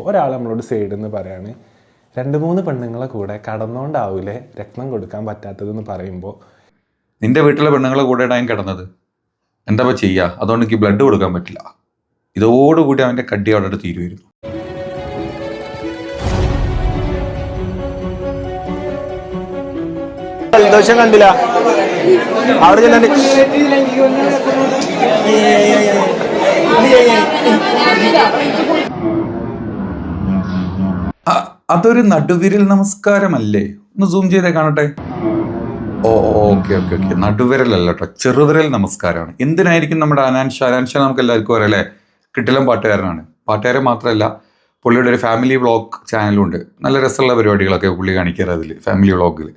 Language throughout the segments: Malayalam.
പറയുമ്പോൾ ഒരാൾ നമ്മളോട് സൈഡിൽ നിന്ന് പറയാണ് രണ്ട് മൂന്ന് പെണ്ണുങ്ങളെ കൂടെ കടന്നോണ്ടാവൂലേ രക്തം കൊടുക്കാൻ പറ്റാത്തതെന്ന് പറയുമ്പോൾ നിന്റെ വീട്ടിലെ പെണ്ണുങ്ങളെ കൂടെ ഞാൻ കിടന്നത് എന്താ ചെയ്യുക അതുകൊണ്ട് എനിക്ക് ബ്ലഡ് കൊടുക്കാൻ പറ്റില്ല ഇതോടുകൂടി അവന്റെ കഡ്ഡി അവിടെ തീരുമായിരുന്നു ദോഷം കണ്ടില്ല അവിടെ ചെല്ലാണ്ട് അതൊരു നടുവിരൽ നമസ്കാരമല്ലേ? ഒന്ന് സൂം ചെയ്തേ കാണട്ടെ. ഓ ഓക്കെ ഓക്കെ ഓക്കെ. നടുവിരലല്ല കേട്ടോ ചെറുവിരൽ നമസ്കാരമാണ്. എന്തിനായിരിക്കും നമ്മുടെ അനാൻഷ? അനാൻഷ നമുക്ക് എല്ലാവർക്കും അറിയാം അല്ലേ? കിട്ടിലം പാട്ടുകാരനാണ്. പാട്ടുകാരൻ മാത്രമല്ല പുള്ളിയുടെ ഒരു ഫാമിലി വ്ളോഗ് ചാനലും ഉണ്ട്. നല്ല രസമുള്ള പരിപാടികളൊക്കെ പുള്ളി കാണിക്കാറ് അതിൽ ഫാമിലി വ്ളോഗിൽ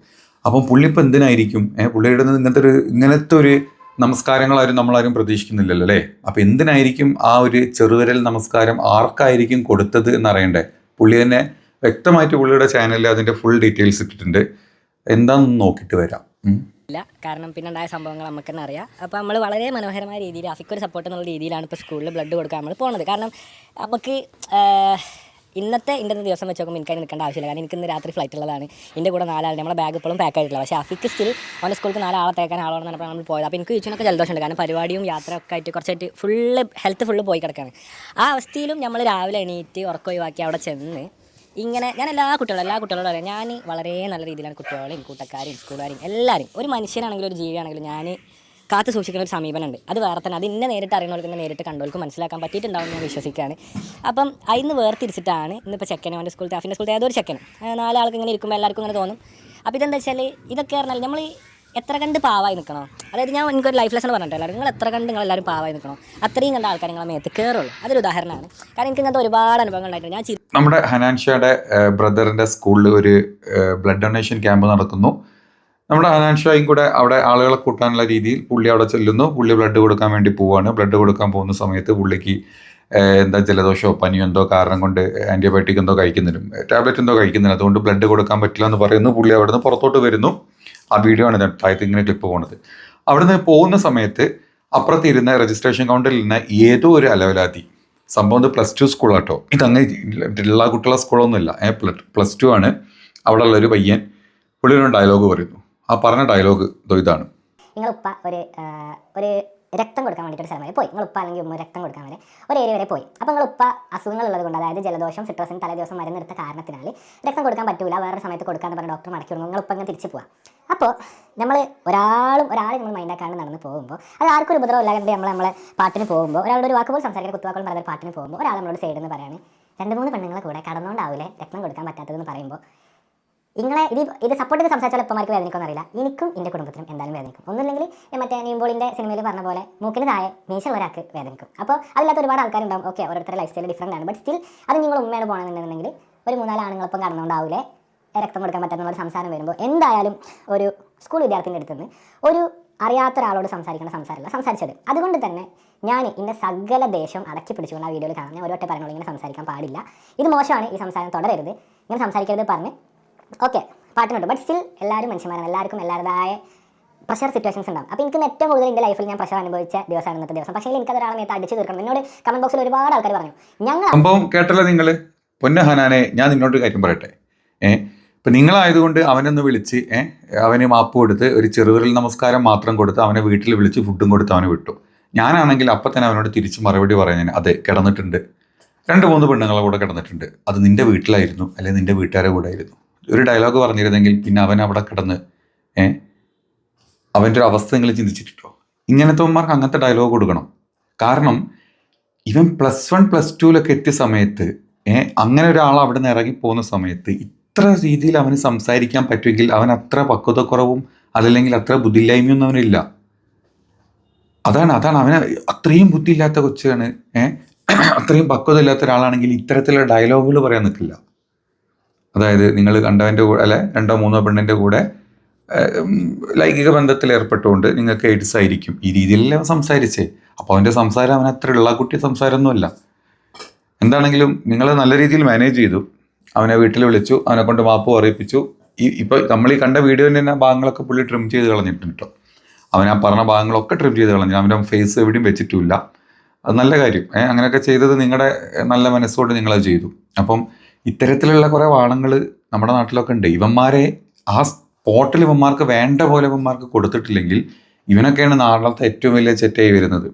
അപ്പം പുള്ളി ഇപ്പം എന്തിനായിരിക്കും? ഏഹ് പുള്ളിയുടെ ഇങ്ങനത്തെ ഒരു ഇങ്ങനത്തെ ഒരു നമസ്കാരങ്ങളാരും നമ്മളാരും പ്രതീക്ഷിക്കുന്നില്ലല്ലോ അല്ലേ? അപ്പം എന്തിനായിരിക്കും ആ ഒരു ചെറുവിരൽ നമസ്കാരം ആർക്കായിരിക്കും കൊടുത്തത് എന്നറിയണ്ടേ? പുള്ളി തന്നെ വ്യക്തമായിട്ട് പുള്ളിയുടെ ചാനലിൽ അതിന്റെ ഫുൾ ഡീറ്റെയിൽസ് ഇട്ടിട്ടുണ്ട്. എന്താണെന്ന് നോക്കിയിട്ട് വരാം. ഇല്ല കാരണം പിന്നെ ഉണ്ടായ സംഭവങ്ങൾ നമുക്ക് തന്നെ അറിയാം. അപ്പോൾ നമ്മൾ വളരെ മനോഹരമായ രീതിയിൽ അഫിക്കൊരു സപ്പോർട്ട് എന്നുള്ള രീതിയിലാണ് ഇപ്പോൾ സ്കൂളിൽ ബ്ലഡ് കൊടുക്കാൻ നമ്മൾ പോകുന്നത് കാരണം നമുക്ക് ഇന്നത്തെ ഇന്നത്തെ ദിവസം വെച്ച് നോക്കുമ്പോൾ എനിക്കതിന് നിൽക്കേണ്ട ആവശ്യമില്ല. കാരണം എനിക്ക് ഇന്ന് രാത്രി ഫ്ലൈറ്റ് ഉള്ളതാണ്. എന്റെ കൂടെ നാലാളുണ്ട്. നമ്മുടെ ബാഗ് ഇപ്പോഴും പാക്ക് ആയിട്ടില്ല പക്ഷേ അഫിക്ക് സ്റ്റിൽ അവന്റെ സ്കൂൾക്ക് നാലാളെ തേക്കാൻ ആളോടെ പറഞ്ഞപ്പോൾ നമ്മൾ പോയത്. അപ്പോൾ എനിക്ക് ചുറ്റിനൊക്കെ ജലദോഷമുണ്ട്. കാരണം പരിപാടിയും യാത്ര ഒക്കെ ആയിട്ട് കുറച്ചായിട്ട് ഫുള്ള് ഹെൽത്ത് ഫുള്ള് പോയി കിടക്കുകയാണ് ആ അവസ്ഥയിലും നമ്മൾ രാവിലെ എണീറ്റ് ഉറക്കം ഒഴിവാക്കി അവിടെ ചെന്ന് ഇങ്ങനെ ഞാൻ എല്ലാ കുട്ടികളും എല്ലാ കുട്ടികളോടും പറയാം ഞാൻ വളരെ നല്ല രീതിയിലാണ് കുട്ടികളെയും കൂട്ടക്കാരെയും സ്കൂളുകാരെയും എല്ലാവരും ഒരു മനുഷ്യനാണെങ്കിലും ഒരു ജീവിയാണെങ്കിലും ഞാൻ കാത്തു സൂക്ഷിക്കുന്ന ഒരു സമീപനമുണ്ട്. അത് വേറെ തന്നെ അത് ഇന്നെ നേരിട്ട് അറിയുന്നവർക്ക് ഇന്നെ നേരിട്ട് കണ്ടവർക്ക് മനസ്സിലാക്കാൻ പറ്റിയിട്ടുണ്ടാവും ഞാൻ വിശ്വസിക്കുകയാണ് അപ്പം അതിന്ന് വേർതിരിച്ചിട്ടാണ് ഇന്നിപ്പോൾ ചെക്കൻ അവന്റെ സ്കൂൾ അഫിന്റെ സ്കൂളിൽ ഏതൊരു ചെക്കൻ നാലാൾക്ക് ഇങ്ങനെ ഇരിക്കുമ്പോൾ എല്ലാവർക്കും ഇങ്ങനെ തോന്നും. അപ്പോൾ ഇതെന്താ വെച്ചാൽ ഇതൊക്കെ പറഞ്ഞാൽ നമ്മൾ എത്ര കണ്ട് പാവായി നിൽക്കണോ? അതായത് ഞാൻ എനിക്കൊരു ലൈഫ് ലെസൺ പറഞ്ഞിട്ടില്ല നിങ്ങൾ എത്ര കണ്ട് നിങ്ങൾ എല്ലാവരും പാവായി നിൽക്കണോ? അത്രയും കണ്ട ആൾക്കാർ നിങ്ങളെ മേത്ത് കയറുള്ളൂ അതൊരു ഉദാഹരണമാണ്. കാരണം എനിക്ക് ഇങ്ങനത്തെ ഒരുപാട് അനുഭവങ്ങൾ ഉണ്ടായിട്ടുണ്ട്. ഞാൻ നമ്മുടെ ഹനാൻഷയുടെ ബ്രദറിന്റെ സ്കൂളിൽ ഒരു ബ്ലഡ് ഡൊണേഷൻ ക്യാമ്പ് നടക്കുന്നു. നമ്മുടെ ഹനാൻഷയും കൂടെ അവിടെ ആളുകളെ കൂട്ടാനുള്ള രീതിയിൽ പുള്ളി അവിടെ ചെല്ലുന്നു. പുള്ളി ബ്ലഡ് കൊടുക്കാൻ വേണ്ടി പോവാണ്. ബ്ലഡ് കൊടുക്കാൻ പോകുന്ന സമയത്ത് പുള്ളിക്ക് എന്താ ജലദോഷമോ പനിയോ എന്തോ കാരണം കൊണ്ട് ആന്റിബയോട്ടിക് എന്തോ കഴിക്കുന്നില്ല. ടാബ്ലറ്റ് എന്തോ കഴിക്കുന്നില്ല. അതുകൊണ്ട് ബ്ലഡ് കൊടുക്കാൻ പറ്റില്ല എന്ന് പറയുന്നു. പുള്ളി അവിടെ നിന്ന് പുറത്തോട്ട് വരുന്നു. ആ വീഡിയോ ആണ് താഴത്ത് ഇങ്ങനെ ക്ലിപ്പ് പോകുന്നത് അവിടെ നിന്ന് പോകുന്ന സമയത്ത് അപ്പുറത്ത് ഇരുന്ന രജിസ്ട്രേഷൻ കൗണ്ടറിൽ ഇരുന്ന ഏതോ ഒരു അലവലാതി. സംഭവം ഇത് പ്ലസ് ടു സ്കൂളാട്ടോ ഇത് അങ്ങനെ എല്ലാ കുട്ടികളുടെ സ്കൂളൊന്നുമില്ല ഏ പ്ലസ് ടു ആണ്. അവിടെ ഉള്ള ഒരു പയ്യൻ പുള്ളിയൊരു ഡയലോഗ് പറയുന്നു. ആ പറഞ്ഞ ഡയലോഗ് ഇതോ ഇതാണ്. നിങ്ങൾ ഉപ്പ ഒരു ഒരു രക്തം കൊടുക്കാൻ വേണ്ടിയിട്ട് ഒരു സ്ഥലം വരെ പോയി. നിങ്ങൾ ഉപ്പ അല്ലെങ്കിൽ ഉമ്മ രക്തം കൊടുക്കാൻ വരെ. ഒരു ഏരിയ വരെ പോയി. അപ്പോൾ നിങ്ങൾ ഉപ്പ അസുഖങ്ങളുള്ളത് കൊണ്ട് അതായത് ജലദോഷം സിട്രസിന് തലേ ദിവസം മരുന്നെടുത്ത കാരണത്തിനാൽ രക്തം കൊടുക്കാൻ പറ്റൂല. വേറൊരു സമയത്ത് കൊടുക്കാന്ന് പറഞ്ഞ ഡോക്ടർ മടക്കി നിങ്ങൾ ഉപ്പ തിരിച്ചു പോവാം. അപ്പോൾ നമ്മൾ ഒരാളും ഒരാളെ നമ്മൾ മൈൻഡാക്കാണ്ട് നടന്ന് പോകുമ്പോൾ അത് ആർക്കും ഒരു ഉപദ്രവം ഇല്ലാതെ നമ്മൾ നമ്മളെ പാട്ടിന് പോകുമ്പോൾ ഒരാളുടെ ഒരു വാക്ക് പോലും സംസാരിക്കുന്ന കുത്തുവാക്കൾ പറഞ്ഞ പാട്ടിന് പോകുമ്പോൾ ഒരാൾ നമ്മളോട് സൈഡിൽ എന്ന് പറയാണ് രണ്ട് മൂന്ന് പെണ്ണുങ്ങളെ കൂടെ കടന്നുകൊണ്ടാവില്ലേ രക്തം കൊടുക്കാൻ പറ്റാത്തതെന്ന് പറയുമ്പോൾ നിങ്ങളെ ഇത് ഇത് സപ്പോർട്ട് ചെയ്ത് സംസാരിച്ചാൽ എപ്പമാർക്ക് വേദനിക്കുമെന്ന് അറിയില്ല എനിക്കും എന്റെ കുടുംബത്തിനും എന്തായാലും വേദനിക്കും. ഒന്നുമില്ലെങ്കിൽ മറ്റേ നീമ്പോളിന്റെ സിനിമയിൽ പറഞ്ഞ പോലെ മൂക്കിന് താഴെ മീശ ഒരാൾക്ക് വേദനിക്കും. അപ്പോൾ അതില്ലാത്ത ഒരുപാട് ആൾക്കാരുണ്ടാവും. ഓക്കെ ഓരോരുത്തരുടെ ലൈഫ് സ്റ്റൈൽ ഡിഫറന്റ് ആണ്. ബട്ട് സ്റ്റിൽ അത് നിങ്ങൾ ഉമ്മയോട് പോകണമെന്നുണ്ടെങ്കിൽ ഒരു മൂന്നാൽ ആണുങ്ങളൊപ്പം കടന്നുകൊണ്ടാവില്ലേ രക്തം കൊടുക്കാൻ പറ്റുന്ന ഒരു സംസാരം വരുമ്പോൾ എന്തായാലും ഒരു സ്കൂൾ വിദ്യാർത്ഥിന്റെ അടുത്ത് നിന്ന് ഒരു അറിയാത്ത ഒരാളോട് സംസാരിക്കേണ്ട സംസാരമല്ല സംസാരിച്ചത്. അതുകൊണ്ട് തന്നെ ഞാൻ എന്റെ സകല ദേശം അടക്കി പിടിച്ചുകൊണ്ട് ആ വീഡിയോയിൽ കാണാം ഞാൻ ഒരു ഒറ്റ പറഞ്ഞോളൂ ഇങ്ങനെ സംസാരിക്കാൻ പാടില്ല. ഇത് മോശമാണ്. ഈ സംസാരം തുടരരുത്. ഇങ്ങനെ സംസാരിക്കരുത് പറഞ്ഞ് ഓക്കെ പാട്ടിനുണ്ട് ബട്ട് സ്റ്റിൽ എല്ലാവരും മനുഷ്യന്മാരാണ്. എല്ലാവർക്കും എല്ലാവരുടേതായ പ്രഷർ സിറ്റുവേഷൻസ് ഉണ്ടാവും. അപ്പോൾ എനിക്ക് ഏറ്റവും കൂടുതൽ എന്റെ ലൈഫിൽ ഞാൻ പ്രഷർ അനുഭവിച്ച ദിവസമാണ് ഇന്നത്തെ ദിവസം. പക്ഷേ എനിക്ക് അതൊരാളെ നേരത്തെ അടിച്ചു തീർക്കണം. എന്നോട് കമന്റ് ബോക്സിൽ ഒരുപാട് ആൾക്കാർ പറഞ്ഞു. ഞങ്ങൾ സംഭവം കേട്ടല്ലോ നിങ്ങൾ പൊന്ന ഹനാനെ ഞാൻ നിന്നോട് കാര്യം പറയട്ടെ. ഏ? ഇപ്പം നിങ്ങളായതുകൊണ്ട് അവനൊന്ന് വിളിച്ച് ഏ? അവന് മാപ്പ് കൊടുത്ത് ഒരു ചെറുവിരൽ നമസ്കാരം മാത്രം കൊടുത്ത് അവനെ വീട്ടിൽ വിളിച്ച് ഫുഡും കൊടുത്ത് അവനെ വിട്ടു. ഞാനാണെങ്കിൽ അപ്പം തന്നെ അവനോട് തിരിച്ച് മറുപടി പറയാൻ അതെ കിടന്നിട്ടുണ്ട്. രണ്ട് മൂന്ന് പെണ്ണുങ്ങളെ കൂടെ കിടന്നിട്ടുണ്ട്. അത് നിന്റെ വീട്ടിലായിരുന്നു അല്ലെങ്കിൽ നിന്റെ വീട്ടുകാരെ കൂടെ ആയിരുന്നു. ഒരു ഡയലോഗ് പറഞ്ഞിരുന്നെങ്കിൽ പിന്നെ അവൻ അവിടെ കിടന്ന് ഏ അവന്റെ ഒരു അവസ്ഥ നിങ്ങൾ ചിന്തിച്ചിട്ടോ ഇങ്ങനത്തെമാർക്ക് അങ്ങനത്തെ ഡയലോഗ് കൊടുക്കണം. കാരണം ഇവൻ പ്ലസ് വൺ പ്ലസ് ടുവിലൊക്കെ എത്തിയ സമയത്ത് ഏ അങ്ങനെ ഒരാൾ അവിടെ നിന്ന് ഇറങ്ങി പോകുന്ന സമയത്ത് ഇത്ര രീതിയിൽ അവന് സംസാരിക്കാൻ പറ്റുമെങ്കിൽ അവൻ അത്ര പക്വതക്കുറവും അതല്ലെങ്കിൽ അത്ര ബുദ്ധിയില്ലായ്മയൊന്നും അവനില്ല. അതാണ് അതാണ് അവന് അത്രയും ബുദ്ധിയില്ലാത്ത കൊച്ചാണ് ഏ അത്രയും പക്വത ഇല്ലാത്ത ഒരാളാണെങ്കിൽ ഇത്തരത്തിലുള്ള ഡയലോഗുകൾ പറയാൻ നിൽക്കില്ല. അതായത് നിങ്ങൾ കണ്ടവന്റെ കൂടെ അല്ലെ രണ്ടോ മൂന്നോ പെണ്ണിന്റെ കൂടെ ലൈംഗിക ബന്ധത്തിൽ ഏർപ്പെട്ടുകൊണ്ട് നിങ്ങൾക്ക് എയ്ഡ്സ് ആയിരിക്കും ഈ രീതിയിലല്ലേ സംസാരിച്ചേ. അപ്പോൾ അവന്റെ സംസാരം അവൻ അത്ര ഉള്ള കുട്ടി സംസാരമൊന്നുമല്ല. എന്താണെങ്കിലും നിങ്ങൾ നല്ല രീതിയിൽ മാനേജ് ചെയ്തു. അവനെ വീട്ടിൽ വിളിച്ചു അവനെ കൊണ്ട് മാപ്പ് പറയിപ്പിച്ചു. ഈ ഇപ്പോൾ നമ്മൾ ഈ കണ്ട വീഡിയോന്റെ തന്നെ ഭാഗങ്ങളൊക്കെ പുള്ളി ട്രിം ചെയ്ത് കളഞ്ഞിട്ടുണ്ട് കേട്ടോ അവൻ ആ പറഞ്ഞ ഭാഗങ്ങളൊക്കെ ട്രിം ചെയ്ത് കളഞ്ഞു അവന്റെ ഫേസ് എവിടെയും വെച്ചിട്ടില്ല. അത് നല്ല കാര്യം. അങ്ങനെയൊക്കെ ചെയ്തത് നിങ്ങളുടെ നല്ല മനസ്സോട് നിങ്ങളത് ചെയ്തു. അപ്പം ഇത്തരത്തിലുള്ള കുറേ വാണങ്ങൾ നമ്മുടെ നാട്ടിലൊക്കെ ഉണ്ട് ഇവന്മാരെ ആ സ്പോട്ടിൽ ഇവന്മാർക്ക് വേണ്ട പോലെ ഇവന്മാർക്ക് കൊടുത്തിട്ടില്ലെങ്കിൽ ഇവനൊക്കെയാണ് നാളത്തെ ഏറ്റവും വലിയ ചെറ്റായി വരുന്നത്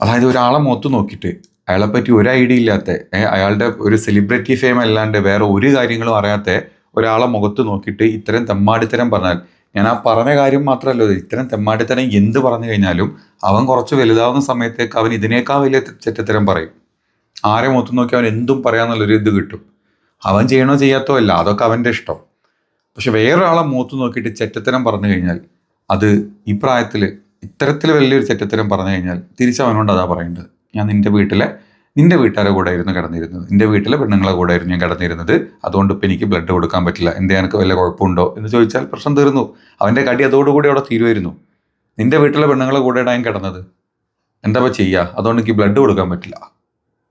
അതായത് ഒരാളെ മുഖത്ത് നോക്കിയിട്ട് അയാളെ പറ്റി ഒരു ഐഡിയ ഇല്ലാത്ത അയാളുടെ ഒരു സെലിബ്രിറ്റി ഫെയിം അല്ലാണ്ട് വേറെ ഒരു കാര്യങ്ങളും അറിയാത്ത ഒരാളെ മുഖത്ത് നോക്കിയിട്ട് ഇത്തരം തെമ്മാടിത്തരം പറഞ്ഞാൽ ഞാൻ ആ പറഞ്ഞ കാര്യം മാത്രമല്ല ഇത്. ഇത്തരം തെമ്മാടിത്തരം എന്ത് പറഞ്ഞു കഴിഞ്ഞാലും അവൻ കുറച്ച് വലുതാവുന്ന സമയത്തേക്ക് അവൻ ഇതിനേക്കാൾ വലിയ ചെറ്റത്തരം പറയും ആരെ മുഖത്ത് നോക്കി അവൻ എന്തും പറയാന്നുള്ളൊരു ഇത് കിട്ടും. അവൻ ചെയ്യണോ ചെയ്യാത്തോ അല്ല അതൊക്കെ അവന്റെ ഇഷ്ടം. പക്ഷെ വേറൊരാളെ മുഖത്ത് നോക്കിയിട്ട് ചെറ്റത്തരം പറഞ്ഞു കഴിഞ്ഞാൽ അത് ഈ പ്രായത്തിൽ ഇത്തരത്തിൽ വലിയൊരു ചെറ്റത്തരം പറഞ്ഞു കഴിഞ്ഞാൽ തിരിച്ചവനോട് അതാ പറയേണ്ടത്. ഞാൻ നിന്റെ വീട്ടിലെ നിന്റെ വീട്ടുകാരെ കൂടെ ആയിരുന്നു കിടന്നിരുന്നത്. നിന്റെ വീട്ടിലെ പെണ്ണുങ്ങളെ കൂടെ ആയിരുന്നു ഞാൻ കിടന്നിരുന്നത്. അതുകൊണ്ട് ഇപ്പം എനിക്ക് ബ്ലഡ് കൊടുക്കാൻ പറ്റില്ല. എന്തേ എനിക്ക് വല്ല കുഴപ്പമുണ്ടോ എന്ന് ചോദിച്ചാൽ പ്രശ്നം തീർന്നു. അവന്റെ കടി അതോടുകൂടി അവിടെ തീരുമായിരുന്നു. നിന്റെ വീട്ടിലെ പെണ്ണുങ്ങളെ കൂടെ ഞാൻ കിടന്നത്? എന്താ ചെയ്യുക? അതുകൊണ്ട് എനിക്ക് ബ്ലഡ് കൊടുക്കാൻ പറ്റില്ല.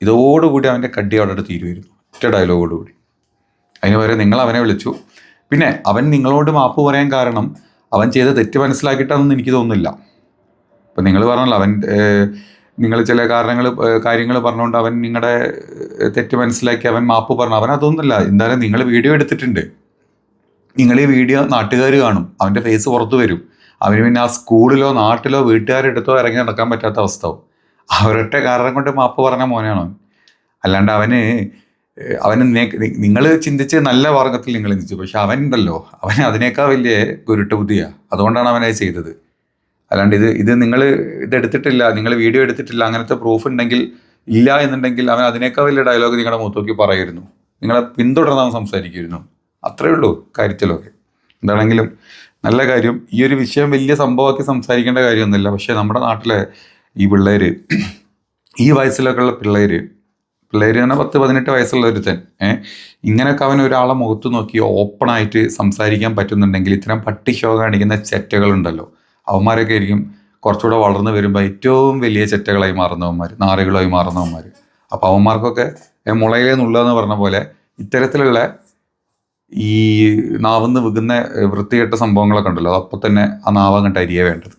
ഇതോടുകൂടി അവന്റെ കടി അവിടെ തീരുമായിരുന്നു. ഒറ്റ ഡയലോഗോടുകൂടി. അതിന് പകരം നിങ്ങൾ അവനെ വിളിച്ചു. പിന്നെ അവൻ നിങ്ങളോട് മാപ്പ് പറയാൻ കാരണം അവൻ ചെയ്ത തെറ്റ് മനസ്സിലാക്കിയിട്ടാണെന്ന് എനിക്ക് തോന്നുന്നില്ല. അപ്പം നിങ്ങൾ പറഞ്ഞല്ലോ അവൻ നിങ്ങൾ ചില കാരണങ്ങൾ കാര്യങ്ങൾ പറഞ്ഞുകൊണ്ട് അവൻ നിങ്ങളുടെ തെറ്റ് മനസ്സിലാക്കി അവൻ മാപ്പ് പറഞ്ഞു. അവൻ അതൊന്നുമില്ല എന്തായാലും നിങ്ങൾ വീഡിയോ എടുത്തിട്ടുണ്ട്. നിങ്ങൾ ഈ വീഡിയോ നാട്ടുകാർ കാണും. അവന്റെ ഫേസ് പുറത്ത് വരും. അവന് പിന്നെ ആ സ്കൂളിലോ നാട്ടിലോ വീട്ടുകാരെടുത്തോ ഇറങ്ങി നടക്കാൻ പറ്റാത്ത അവസ്ഥവും അവരൊറ്റ കാരണം കൊണ്ട് മാപ്പ് പറഞ്ഞ മോനാണ്? അല്ലാണ്ട് അവന് അവന് നിങ്ങൾ ചിന്തിച്ച് നല്ല വർഗത്തിൽ നിങ്ങൾ ചിന്തിച്ചു. പക്ഷെ അവൻ ഉണ്ടല്ലോ അവൻ അതിനേക്കാൾ വലിയ ഗുരുട്ട് ബുദ്ധിയാണ് അതുകൊണ്ടാണ് അവനത് ചെയ്തത്. അല്ലാണ്ട് ഇത് ഇത് നിങ്ങൾ ഇതെടുത്തിട്ടില്ല നിങ്ങൾ വീഡിയോ എടുത്തിട്ടില്ല അങ്ങനത്തെ പ്രൂഫ് ഉണ്ടെങ്കിൽ ഇല്ല എന്നുണ്ടെങ്കിൽ അവൻ അതിനേക്കാൾ വലിയ ഡയലോഗ് നിങ്ങളുടെ മുഖത്തോക്കി പറയായിരുന്നു നിങ്ങളെ പിന്തുടർന്ന് അവൻ സംസാരിക്കുമായിരുന്നു. അത്രയേ ഉള്ളൂ കാര്യത്തിലൊക്കെ. എന്താണെങ്കിലും നല്ല കാര്യം. ഈ ഒരു വിഷയം വലിയ സംഭവമാക്കി സംസാരിക്കേണ്ട കാര്യമൊന്നുമില്ല. പക്ഷേ നമ്മുടെ നാട്ടിലെ ഈ പിള്ളേർ ഈ വയസ്സിലൊക്കെയുള്ള പിള്ളേർ പിള്ളേർ തന്നെ പത്ത് പതിനെട്ട് വയസ്സുള്ള ഒരുത്തൻ ഏഹ് ഇങ്ങനെയൊക്കെ അവൻ ഒരാളെ മുഖത്ത് നോക്കി ഓപ്പണായിട്ട് സംസാരിക്കാൻ പറ്റുന്നുണ്ടെങ്കിൽ ഇത്തരം പട്ടി ഷോ കാണിക്കുന്ന ചെറ്റകളുണ്ടല്ലോ. അവന്മാരൊക്കെ ആയിരിക്കും കുറച്ചുകൂടെ വളർന്നു വരുമ്പോൾ ഏറ്റവും വലിയ ചെറ്റകളായി മാറുന്നവന്മാർ നാറുകളായി മാറുന്നവന്മാർ അപ്പോൾ അവന്മാർക്കൊക്കെ മുളയിലെ നുള്ളെന്ന് പറഞ്ഞ പോലെ ഇത്തരത്തിലുള്ള ഈ നാവെന്ന് വികുന്ന വൃത്തികെട്ട സംഭവങ്ങളൊക്കെ ഉണ്ടല്ലോ. അപ്പോൾ തന്നെ ആ നാവ് അങ്ങോട്ട് അരിയേ വേണ്ടത്.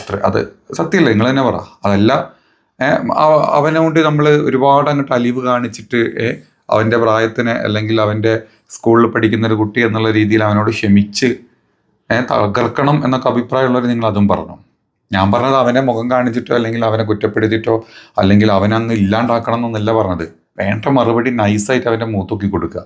അത്ര അത് സത്യമല്ലേ നിങ്ങൾ തന്നെ പറ. അതല്ല കൊണ്ട് നമ്മൾ ഒരുപാട് അങ്ങോട്ട് അലിവ് കാണിച്ചിട്ട് അവന്റെ പ്രായത്തിന് അല്ലെങ്കിൽ അവന്റെ സ്കൂളിൽ പഠിക്കുന്ന ഒരു കുട്ടി എന്നുള്ള രീതിയിൽ അവനോട് ക്ഷമിച്ച് തകർക്കണം എന്നൊക്കെ അഭിപ്രായമുള്ളവർ നിങ്ങൾ അതും പറഞ്ഞു. ഞാൻ പറഞ്ഞത് അവനെ മുഖം കാണിച്ചിട്ടോ അല്ലെങ്കിൽ അവനെ കുറ്റപ്പെടുത്തിയിട്ടോ അല്ലെങ്കിൽ അവനങ്ങ് ഇല്ലാണ്ടാക്കണം എന്നല്ല പറഞ്ഞത്. വേണ്ട മറുപടി നൈസായിട്ട് അവന്റെ മൂത്തൂക്കി കൊടുക്കുക.